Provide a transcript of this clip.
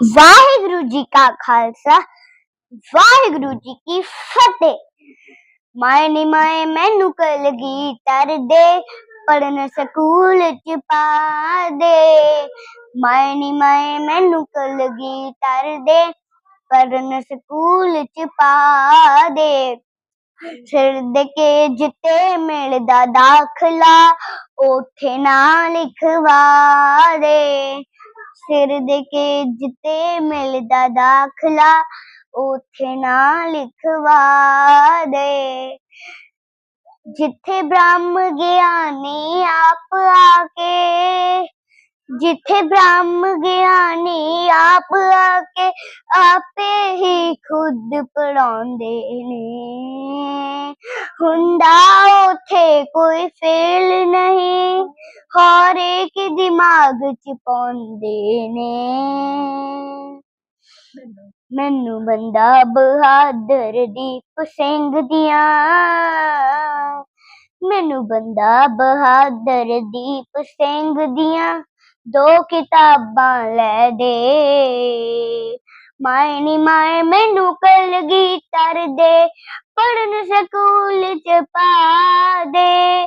ਵਾਹਿਗੁਰੂ ਜੀ ਕਾ ਖਾਲਸਾ, ਵਾਹਿਗੁਰੂ ਜੀ ਕੀ ਫਤਿਹ। ਮਾਏ ਮਾਏ, ਮੈਨੂੰ ਕਲਗੀ ਤਰ ਦੇ ਪੜਨ ਸਕੂਲ ਚ ਪਾ ਦੇ। ਮਾਏ ਮਾਏ, ਮੈਨੂੰ ਕਲਗੀ ਤਰ ਦੇ ਪੜਨ ਸਕੂਲ ਚ ਪਾ ਦੇ। ਸਿਰ ਦੇ ਕੇ ਜਿੱਤੇ ਮਿਲਦਾ ਦਾਖਲਾ, ਉਥੇ ਨਾ ਲਿਖਵਾ ਦੇ। ਸਿਰ ਦੇ ਕੇ ਜਿੱਤੇ ਮਿਲਦਾ ਦਾਖਲਾ, ਉਥੇ ਨਾ ਲਿਖਵਾ ਦੇ। ਜਿੱਥੇ ਬ੍ਰਹਮ ਗਿਆਨੀ ਆਪ ਆ ਕੇ ਜਿੱਥੇ ਬ੍ਰਹਮ ਗਿਆਨੀ ਆਪ ਆ ਕੇ ਆਪੇ ਹੀ ਖੁਦ ਪੜਾਉਂਦੇ ਨੇ। ਹੁੰਦਾ ਉਥੇ ਕੋਈ ਫੇਲ ਨਹੀਂ। ਹਰ ਇੱਕ ਦਿਮਾਗ ਚ ਪਾਉਂਦੇ ਨੇ। ਮੈਨੂੰ ਬੰਦਾ ਬਹਾਦਰ ਦੀਪ ਸਿੰਘ ਦੀਆਂ। ਮੈਨੂੰ ਬੰਦਾ ਬਹਾਦਰ ਦੀਪ ਸਿੰਘ ਦੀਆਂ ਦੋ ਕਿਤਾਬਾਂ ਲੈ ਦੇ। ਮਾਇਨੀ ਮਾਏ, ਮੈਨੂੰ ਕਲਗੀ ਤਰ ਦੇ ਪੜਨ ਸਕੂਲ ਚ ਪਾ ਦੇ।